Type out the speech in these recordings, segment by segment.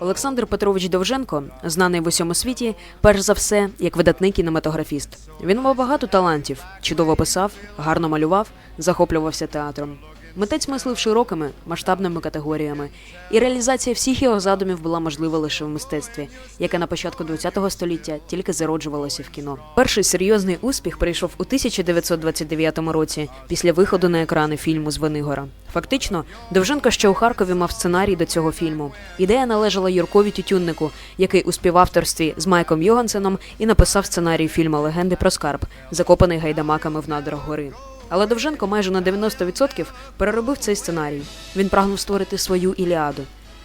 Олександр Петрович Довженко, знаний в усьому світі, перш за все, як видатний кінематографіст. Він мав багато талантів, чудово писав, гарно малював, захоплювався театром. Митець мислив широкими, масштабними категоріями, і реалізація всіх його задумів була можлива лише в мистецтві, яке на початку ХХ століття тільки зароджувалося в кіно. Перший серйозний успіх прийшов у 1929 році після виходу на екрани фільму Звенигора. Фактично, Довженко ще у Харкові мав сценарій до цього фільму. Ідея належала Юркові Тютюннику, який у співавторстві з Майком Йогансеном і написав сценарій фільму Легенди про скарб, закопаний гайдамаками в надрах гори. Але Довженко майже на 90% переробив цей сценарій. Він прагнув створити свою Іліаду.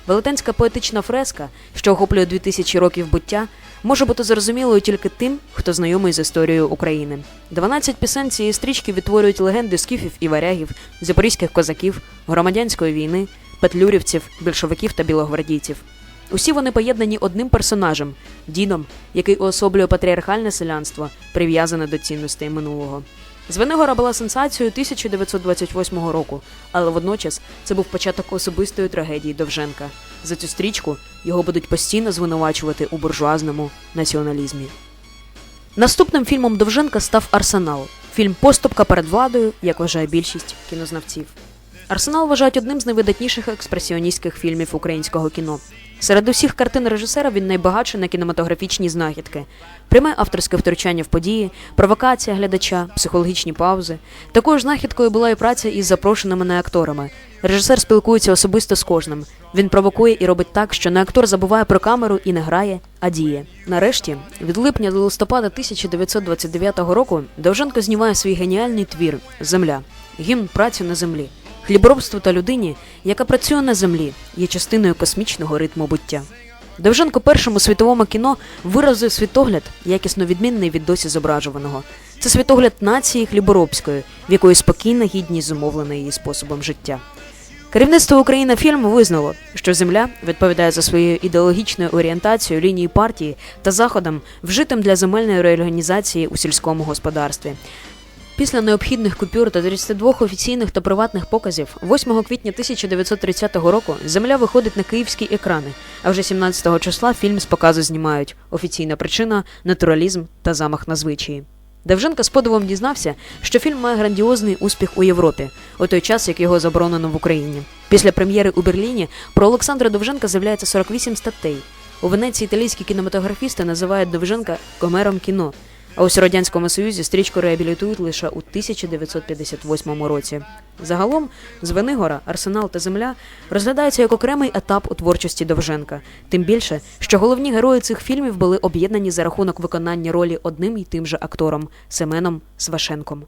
Велетенська поетична фреска, що охоплює 2000 років буття, може бути зрозумілою тільки тим, хто знайомий з історією України. 12 пісень цієї стрічки відтворюють легенди скіфів і варягів, запорізьких козаків, громадянської війни, петлюрівців, більшовиків та білогвардійців. Усі вони поєднані одним персонажем дідом, який уособлює патріархальне селянство, прив'язане до цінностей минулого. Звенигора була сенсацією 1928 року, але водночас це був початок особистої трагедії Довженка. За цю стрічку його будуть постійно звинувачувати у буржуазному націоналізмі. Наступним фільмом Довженка став Арсенал. Фільм Поступка перед владою, як вважає більшість кінознавців. Арсенал вважають одним з найвидатніших експресіоністських фільмів українського кіно. Серед усіх картин режисера він найбагатший на кінематографічні знахідки, пряме авторське втручання в події, провокація глядача, психологічні паузи. Такою ж знахідкою була і праця із запрошеними не акторами. Режисер спілкується особисто з кожним. Він провокує і робить так, що не актор забуває про камеру і не грає, а діє. Нарешті, від липня до листопада 1929 року Довженко знімає свій геніальний твір Земля гімн праці на землі. Хліборобство та людині, яка працює на землі, є частиною космічного ритму буття. Довженко першому світовому кіно виразив світогляд, якісно відмінний від досі зображуваного. Це світогляд нації хліборобської, в якої спокійна гідність зумовлена її способом життя. Керівництво України фільму визнало, що земля відповідає за своєю ідеологічною орієнтацією лінії партії та заходам, вжитим для земельної реорганізації у сільському господарстві. Після необхідних купюр та 32 офіційних та приватних показів 8 квітня 1930 року земля виходить на київські екрани, а вже 17 числа фільм з показу знімають. Офіційна причина натуралізм та замах на звичаї. Довженко з подивом дізнався, що фільм має грандіозний успіх у Європі, у той час, як його заборонено в Україні. Після прем'єри у Берліні про Олександра Довженка з'являється 48 статей. У Венеції італійські кінематографісти називають Довженка комером кіно. А ось у радянському союзі стрічку реабілітують лише у 1958 році. Загалом, Звенигора, Арсенал та Земля розглядаються як окремий етап у творчості Довженка. Тим більше, що головні герої цих фільмів були об'єднані за рахунок виконання ролі одним і тим же актором Семеном Свашенком.